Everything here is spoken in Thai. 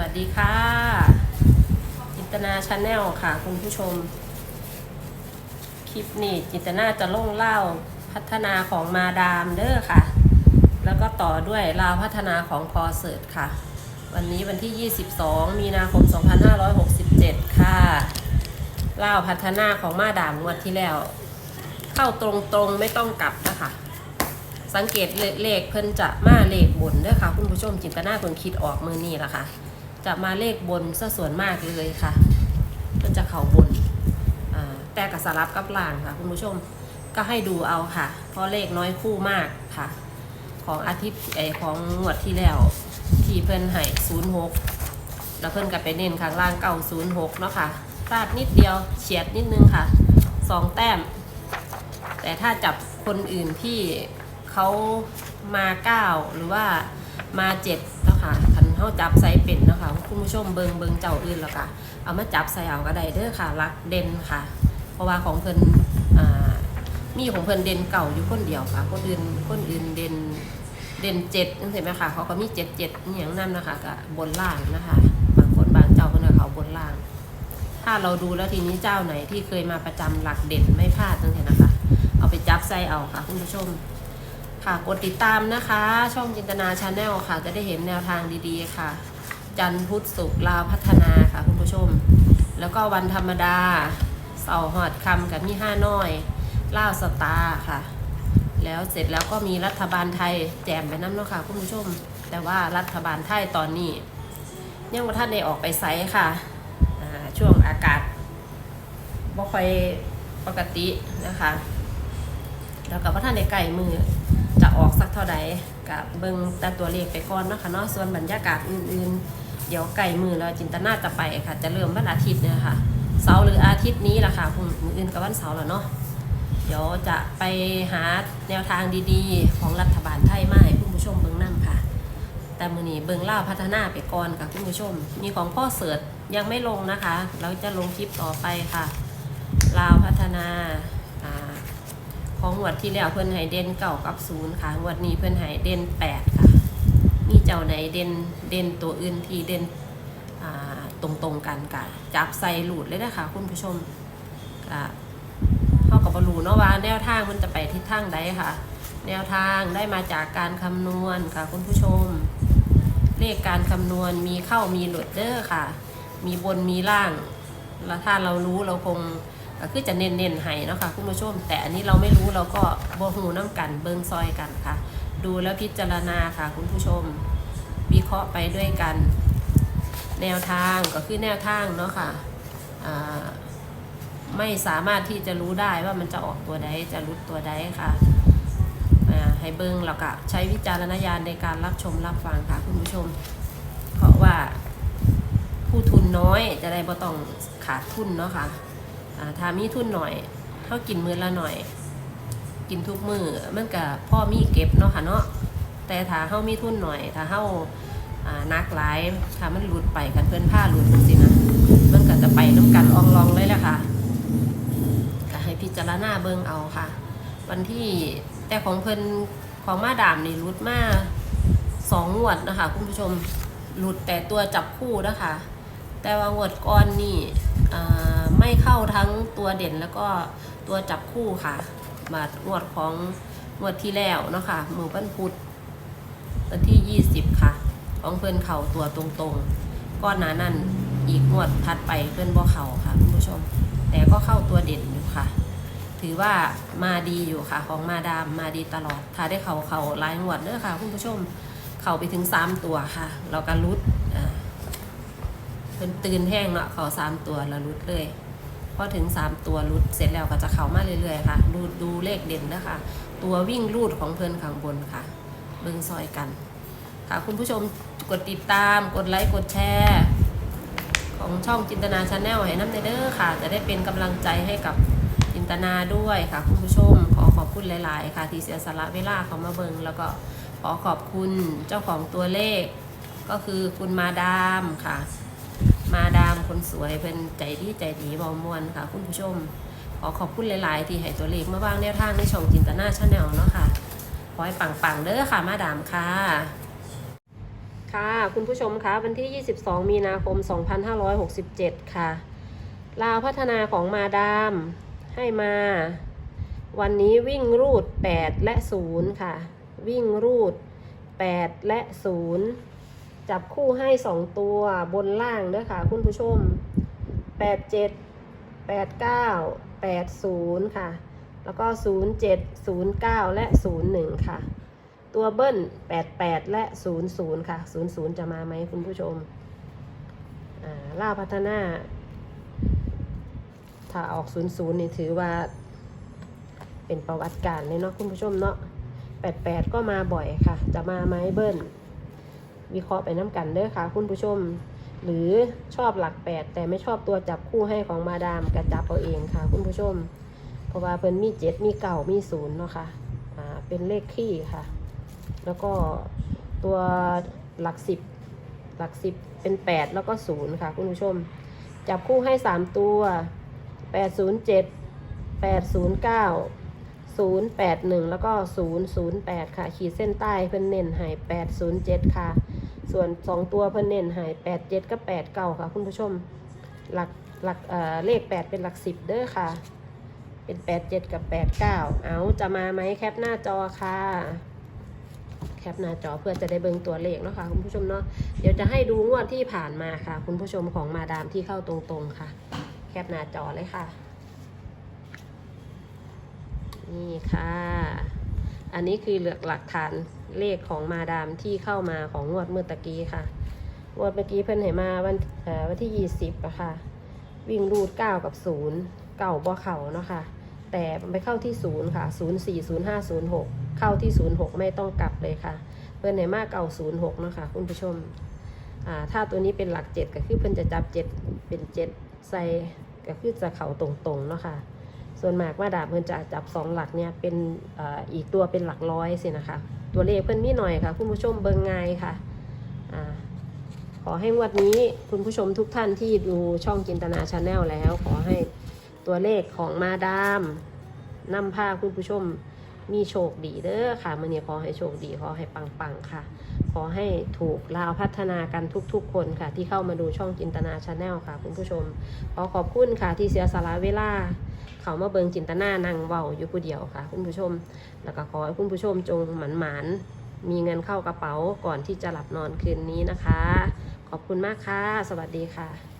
วัสดีค่ะจินตนาชาแนลค่ะ คุณผู้ชม คลิปนี้จินตนาจะลงเล่าพัฒนาของมาดามเด้อค่ะ แล้วก็ต่อด้วยลาวพัฒนาของพอเสิร์ตค่ะ วันนี้วันที่ 22 มีนาคม 2567 ค่ะเล่าพัฒนาของมาดามงวดที่แล้ว เข้าตรงๆไม่ต้องกลับนะคะสังเกตเลขเพิ่นจะมาเลขบนเด้อค่ะ คุณผู้ชมจินตนาเพิ่นคิดออกมือนี่ละค่ะ จะมาเลขบนซะส่วนมากเลยค่ะเพิ่นจะเข่าบนแต่กับสลับกับล่างค่ะคุณผู้ชมก็ให้ดูเอาค่ะ เพราะเลขน้อยคู่มากค่ะ ของอาทิตย์ไอของงวดที่แล้ว ที่เพิ่นให้ศูนย์หกแล้วเพิ่นก็ไปเน้นข้างล่างเก่าศูนย์หกเนาะค่ะพลาดนิดเดียวเฉียดนิดนึงค่ะสองแต้ม แต่ถ้าจับคนอื่นที่เขามาเก้าหรือว่ามาเจ็ดแล้วค่ะ เขาจับไซเป็นเนาะคะคุณผู้ชมเบิงเบิงเจ้าอื่นแล้วค่ะเอามาจับใส่เอาก็ได้เด้อค่ะรักเด่นค่ะ เพราะว่าของเพิ่นอ่ามีของเพิ่นเด่นเก่าอยู่คนเดียวค่ะคนอื่นคนอื่นเด่นเด่นเจ็ดนั่นเห็นไหมคะเขาก็มีเจ็ดเจ็ดอย่างนั้นนะคะกับบนล่างนะคะบางคนบางเจ้าเพิ่นก็เขาบนล่าง ถ้าเราดูแล้วทีนี้เจ้าไหนที่เคยมาประจำหลักเด่นไม่พลาดนั่นเห็นนะคะ เอาไปจับไส้เอาค่ะคุณผู้ชม ค่ะกดติดตามนะคะ ช่องจินตนาชาแนลค่ะ จะได้เห็นแนวทางดีๆค่ะ จันพุทธศุกร์ลาวพัฒนาค่ะคุณผู้ชม แล้วก็วันธรรมดาเสาหอดคำกับมีห้าน้อยล่าสตาร์ค่ะ แล้วเสร็จแล้วก็มีรัฐบาลไทยแจมไปน้ำเนาะค่ะคุณผู้ชม แต่ว่ารัฐบาลไทยตอนนี้ยังว่าท่านได้ออกไปไซค่ะช่วงอากาศบ่ค่อยปกตินะคะ แล้วก็ว่าท่านในไก่มือ จะออกสักเท่าใดกับเบิ่งแต่ตัวเลขไปก่อนเนาะคะเนาะส่วนบรรยากาศอื่นๆ เดี๋ยวไก่มือเราจินตนาจะไปค่ะ จะเริ่มวันอาทิตย์เนี่ยค่ะเสาร์หรืออาทิตย์นี้แหละค่ะพรุ่งออื่นกับวันเสาร์แล้วเนาะเดี๋ยวจะไปหาแนวทางดีๆ ของรัฐบาลไทยมาให้คุณผู้ชมเบิ่งนํค่ะ แต่มือนี้เบิ่งเล่าพัฒนาไปก่อนค่ะคุณผู้ชม มีของพ่อเสิร์ชยังไม่ลงนะคะ เราจะลงคลิปต่อไปค่ะลาวพัฒนา ของงวดที่แล้วเพิ่นให้เด่นเก่ากับศูนย์ค่ะงวดนี้เพิ่นให้เด่นแปดค่ะ มีเจ้าไหนเด่นเด่นตัวอื่นที่เด่นตรงตรงกันกะจับใส่หลุดเลยนะคะคุณผู้ชมกะเขากับบรูเนาะว่าแนวทางมันจะไปทิศทางใดค่ะ แนวทางได้มาจากการคำนวณค่ะคุณผู้ชม เลขการคำนวณมีเข้ามีหลุดเด้อค่ะ มีบนมีล่าง แล้วถ้าเรารู้เราคง ก็คือจะเน้นๆให้นะคะคุณผู้ชม แต่อันนี้เราไม่รู้เราก็บ่หูน้ำกันเบิงซอยกันค่ะ ดูแล้วพิจารณาค่ะ คุณผู้ชม วิเคราะห์ไปด้วยกัน แนวทางก็คือแนวทางเนาะค่ะอ่าไม่สามารถที่จะรู้ได้ว่ามันจะออกตัวใดจะรุดตัวใดค่ะให้เบิงแล้วก็ใช้วิจารณญาณในการรับชมรับฟังค่ะคุณผู้ชม เพราะว่าผู้ทุนน้อยจะได้บ่ต้องขาดทุนเนาะค่ะอ่า ถ้ามีทุนหน่อยเท่ากินมือละหน่อย กินทุกมือมันก็พ่อมีเก็บเนาะค่ะเนาะแต่ถ้าเฮามีทุนหน่อย ถ้าเฮาอ่านักหลายถ้ามันหลุดไปกันเพื่อนผ้าหลุดจังซี่นะมันก็จะไปน้ำกันอองลองเลยแหละค่ะก็ให้พิจารณาเบิ่งเอาค่ะ วันที่แต่ของเพิ่นของมาดามนี่หลุดมาสองงวดนะคะคุณผู้ชมหลุดแต่ตัวจับคู่นะคะ แต่ว่างวดก้อนนี่อ่า ไม่เข้าทั้งตัวเด่นแล้วก็ตัวจับคู่ค่ะ มางวดของงวดที่แล้วเนาะค่ะมือวันพุธวันที่ 20 ค่ะ ของเพื่อนเข่าตัวตรงๆ ก้อนหนานั่นอีกงวดพัดไปเพื่อนบ่เข่าค่ะคุณผู้ชม แต่ก็เข้าตัวเด่นอยู่ค่ะ ถือว่ามาดีอยู่ค่ะ ของมาดามมาดีตลอดถ้าได้เข่าเข่าหลายงวดเด้อค่ะคุณผู้ชมเข่าไปถึงสามตัวค่ะ เราก็รุดอ่าเป็นตื่นแห้งเนาะเขาสามตัวแล้วรุดเลย พอถึงสามตัวรุดเสร็จแล้วก็จะเข้ามาเรื่อยๆค่ะดูดูเลขเด่นนะคะ ตัววิ่งรูดของเพื่อนข้างบนค่ะ เบิ่งซอยกัน ค่ะคุณผู้ชมกดติดตามกดไลค์กดแชร์ของช่องจินตนาชาแนลให้น้ำในเด้อค่ะ จะได้เป็นกำลังใจให้กับจินตนาด้วยค่ะ คุณผู้ชม ขอขอบคุณหลาย ๆ ค่ะ ที่เสียสละเวลาเขามาเบิงแล้วก็ขอขอบคุณเจ้าของตัวเลข ก็คือคุณมาดามค่ะ มาดามคนสวยเป็นใจดีใจดีบอมวนค่ะ คุณผู้ชม ขอขอบคุณหลายๆ ที่ให้ตัวเลขมาบ้างแนวทางในช่องจินตนาชาแนลเนาะค่ะขอให้ปังๆเด้อค่ะมาดามค่ะ ค่ะค่ะคุณผู้ชมคะวันที่ 22 มีนาคม 2567 ค่ะ ลาวพัฒนาของมาดามให้มา วันนี้วิ่งรูด 8 และ 0 ค่ะ วิ่งรูด 8 และ 0 จับคู่ให้2ตัวบนล่างเด้อค่ะ คุณผู้ชม87 89 80ค่ะ แล้วก็07 09และ01ค่ะ ตัวเบิ้ล88และ00ค่ะ00จะมาไหมคุณผู้ชมอ่าล่าวพัฒนา ถ้าออก00นี่ถือว่า เป็นประวัติการเลยเนาะคุณผู้ชมเนาะ88ก็มาบ่อยค่ะ จะมาไหมเบิ้ล วิเคราะห์ไปน้ำกันเด้อค่ะ คุณผู้ชม หรือชอบหลัก8แต่ไม่ชอบตัวจับคู่ให้ของมาดามกระจับเอาเองค่ะ คุณผู้ชม เพราะว่าเพิ่นมี7มีเก่ามีศูนย์เนาะค่ะอ่าเป็นเลขขี้ค่ะ แล้วก็ตัวหลักสิบหลักสิบเป็น8แล้วก็0ค่ะ คุณผู้ชม จับคู่ให้3ตัว807 809 081 แล้วก็ 008 ค่ะ ขีดเส้นใต้เพิ่นเน้นให้807 ค่ะ ส่วน2ตัวเพิ่นเน้นให้87กับ89ค่ะคุณผู้ชม หลักหลักเอ่อเลข8เป็นหลัก10เด้อค่ะ เป็น87กับ89เอาจะมาไหมแคปหน้าจอค่ะแคปหน้าจอเพื่อจะได้เบิ่งตัวเลขเนาะค่ะคุณผู้ชมเนาะเดี๋ยวจะให้ดูงวดที่ผ่านมาค่ะ คุณผู้ชมของมาดามที่เข้าตรงๆค่ะ แคปหน้าจอเลยค่ะ นี่ค่ะ อันนี้คือเหลือกหลักฐาน เลขของมาดามที่เข้ามาของงวดเมื่อตะกี้ค่ะ งวดเมื่อกี้เพิ่นให้มาวันวันที่20อะค่ะ วิ่งรูด9กับ0เก่าบ่เข่าเนาะค่ะ แต่ไปเข้าที่0ค่ะ0 4 0 5 0 6เข้าที่0 6ไม่ต้องกลับเลยค่ะ เพิ่นให้มาเก่า0 6เนาะค่ะคุณผู้ชม อ่า ถ้าตัวนี้เป็นหลัก7ก็คือเพิ่นจะจับ7เป็น7ใส่ก็คือจะเข่าตรงๆเนาะค่ะส่วนมากมาดามเพิ่นจะจับสองหลักเนี่ยเป็นอ่ออีกตัวเป็นหลักร้อยสินะคะ ตัวเลขเพิ่นมีหน่อยค่ะ คุณผู้ชมเบิ่งง่ายค่ะอ่าขอให้งวดนี้คุณผู้ชมทุกท่านที่ดูช่องจินตนาชาแนลแล้ว ขอให้ตัวเลขของมาดามนำพาคุณผู้ชมมีโชคดีเด้อค่ะมื่อนี้ขอให้โชคดีขอให้ปังๆค่ะ ขอให้ถูกลาวพัฒนากันทุกๆ คนค่ะ ที่เข้ามาดูช่องจินตนาชาแนลค่ะ คุณผู้ชมขอขอบคุณค่ะที่เสียสละเวลา เขามาเบิงจินตนานั่งเว้าอยู่ผู้เดียวค่ะ คุณผู้ชม แล้วก็ขอให้คุณผู้ชมจงหมันหมันมีเงินเข้ากระเป๋าก่อนที่จะหลับนอนคืนนี้นะคะ ขอบคุณมากค่ะ สวัสดีค่ะ